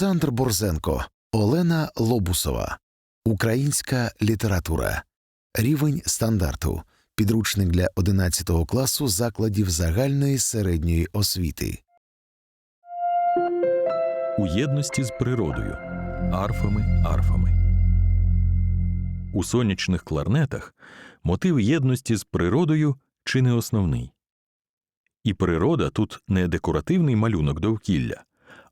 Олександр Борзенко, Олена Лобусова. Українська література. Рівень стандарту. Підручник для 11 класу закладів загальної середньої освіти. У єдності з природою. Арфами, арфами. У сонячних кларнетах мотив єдності з природою чи не основний. І природа тут не декоративний малюнок довкілля,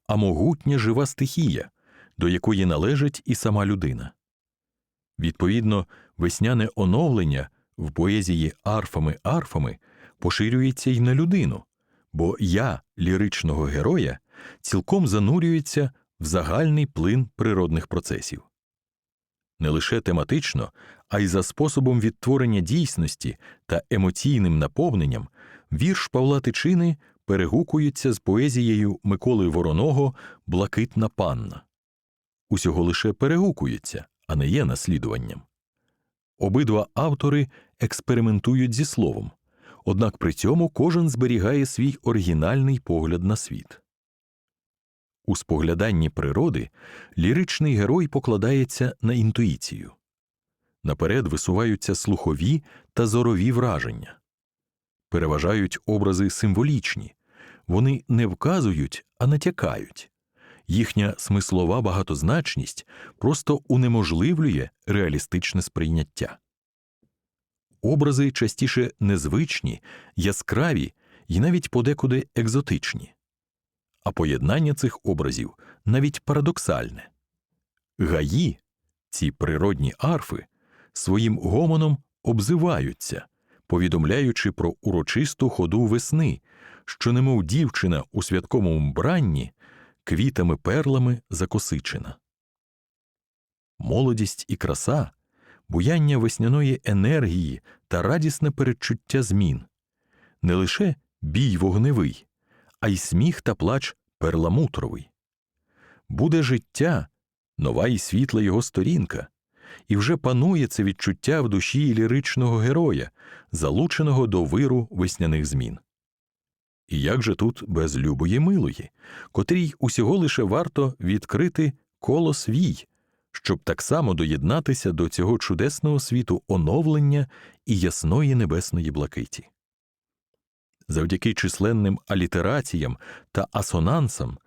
а могутня жива стихія, до якої належить і сама людина. Відповідно, весняне оновлення в поезії арфами арфами поширюється й на людину, бо я ліричного героя цілком занурюється в загальний плин природних процесів. Не лише тематично, а й за способом відтворення дійсності та емоційним наповненням вірш Павла Тичини перегукується з поезією Миколи Вороного Блакитна панна. Усього лише перегукується, а не є наслідуванням. Обидва автори експериментують зі словом, однак при цьому кожен зберігає свій оригінальний погляд на світ. У спогляданні природи ліричний герой покладається на інтуїцію. Наперед висуваються слухові та зорові враження. Переважають образи символічні, вони не вказують, а натякають. Їхня смислова багатозначність просто унеможливлює реалістичне сприйняття. Образи частіше незвичні, яскраві і навіть подекуди екзотичні а поєднання цих образів навіть парадоксальне. Гаї, ці природні арфи, своїм гомоном обзиваються, повідомляючи про урочисту ходу весни, що, немов дівчина у святковому бранні, квітами перлами закосичена. Молодість і краса, буяння весняної енергії та радісне передчуття змін, не лише бій вогневий, а й сміх та плач перламутровий. Буде життя, нова і світла його сторінка, і вже панує це відчуття в душі ліричного героя, залученого до виру весняних змін. І як же тут без любої милої, котрій усього лише варто відкрити коло свій, щоб так само доєднатися до цього чудесного світу оновлення і ясної небесної блакиті завдяки численним алітераціям та асонансам,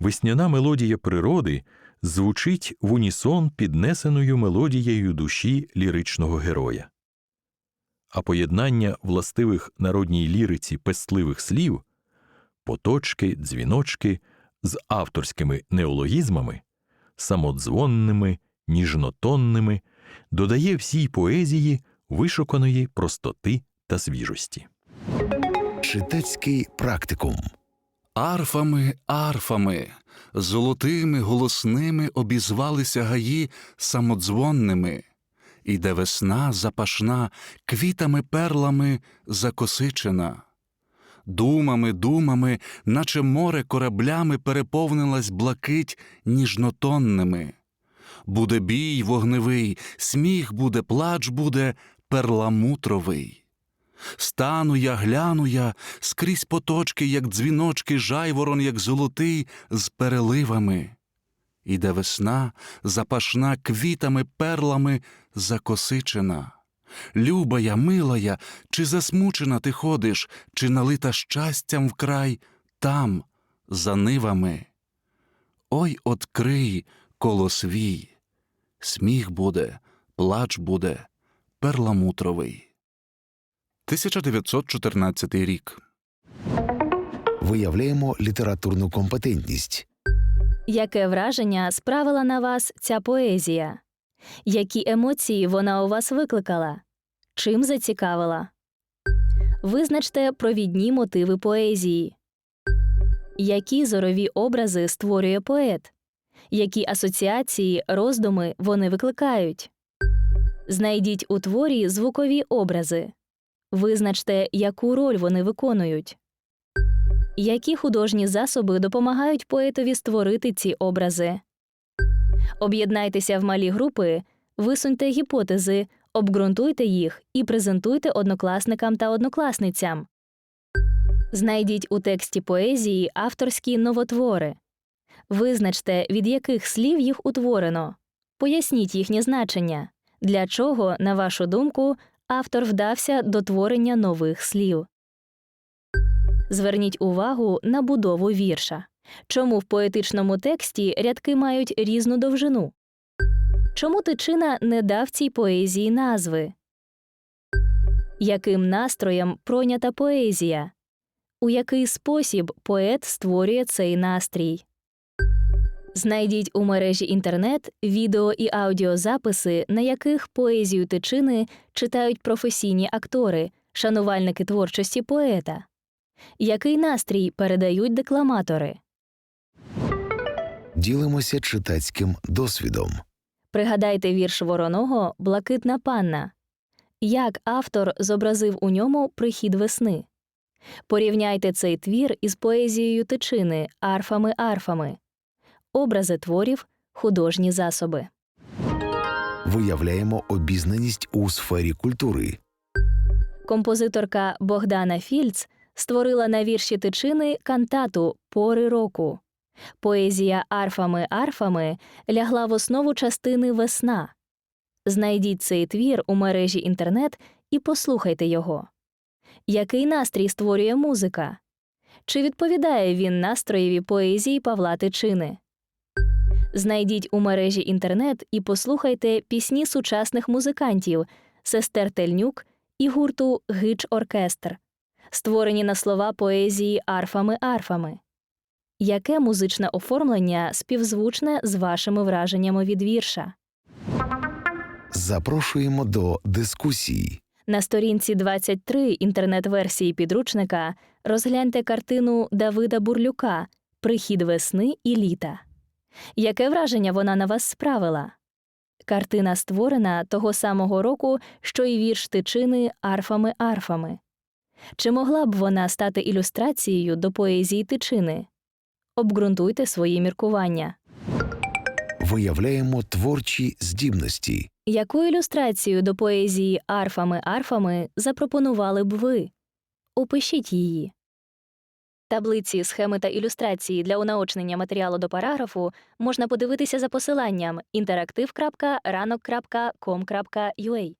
весняна мелодія природи звучить в унісон піднесеною мелодією душі ліричного героя. А поєднання властивих народній ліриці пестливих слів, поточки, дзвіночки з авторськими неологізмами, самодзвонними, ніжнотонними, додає всій поезії вишуканої простоти та свіжості. Читацький практикум. Арфами, арфами, золотими голосними обізвалися гаї самодзвонними, іде весна запашна, квітами перлами закосичена. Думами, думами, наче море кораблями переповнилась блакить ніжнотонними. Буде бій вогневий, сміх буде, плач буде перламутровий. Стану я, гляну я, скрізь поточки, як дзвіночки, жайворон, як золотий, з переливами. Іде весна, запашна квітами, перлами закосичена. Люба я, милая, чи засмучена ти ходиш, чи налита щастям вкрай там, за нивами. Ой, открий коло свій, сміх буде, плач буде, перламутровий. 1914 рік. Виявляємо літературну компетентність. Яке враження справила на вас ця поезія? Які емоції вона у вас викликала? Чим зацікавила? Визначте провідні мотиви поезії. Які зорові образи створює поет? Які асоціації, роздуми вони викликають? Знайдіть у творі звукові образи. Визначте, яку роль вони виконують. Які художні засоби допомагають поетові створити ці образи? Об'єднайтеся в малі групи, висуньте гіпотези, обґрунтуйте їх і презентуйте однокласникам та однокласницям. Знайдіть у тексті поезії авторські новотвори. Визначте, від яких слів їх утворено. Поясніть їхнє значення. Для чого, на вашу думку, автор вдався до творення нових слів. Зверніть увагу на будову вірша. Чому в поетичному тексті рядки мають різну довжину? Чому тичина не дав цій поезії назви? Яким настроєм пройнята поезія? У який спосіб поет створює цей настрій? Знайдіть у мережі інтернет відео і аудіозаписи, на яких поезію тичини читають професійні актори, шанувальники творчості поета. Який настрій передають декламатори? Ділимося читацьким досвідом. Пригадайте вірш Вороного Блакитна панна. Як автор зобразив у ньому прихід весни. Порівняйте цей твір із поезією тичини арфами-арфами. Образи творів, художні засоби. Виявляємо обізнаність у сфері культури. Композиторка Богдана Фільц створила на вірші тичини кантату Пори року. Поезія арфами-арфами лягла в основу частини Весна. Знайдіть цей твір у мережі інтернет і послухайте його. Який настрій створює музика? Чи відповідає він настроєві поезії Павла Тичини? Знайдіть у мережі інтернет і послухайте пісні сучасних музикантів сестер Тельнюк і гурту Гич Оркестр, створені на слова поезії арфами-арфами. Яке музичне оформлення співзвучне з вашими враженнями від вірша? Запрошуємо до дискусії. На сторінці 23 інтернет-версії підручника розгляньте картину Давида Бурлюка Прихід весни і літа. Яке враження вона на вас справила? Картина створена того самого року, що й вірш тичини арфами-арфами. Чи могла б вона стати ілюстрацією до поезії тичини? Обґрунтуйте свої міркування. Виявляємо творчі здібності. Яку ілюстрацію до поезії арфами-арфами запропонували б ви? Опишіть її. Таблиці, схеми та ілюстрації для унаочнення матеріалу до параграфу можна подивитися за посиланням interaktiv.ranok.com.ua.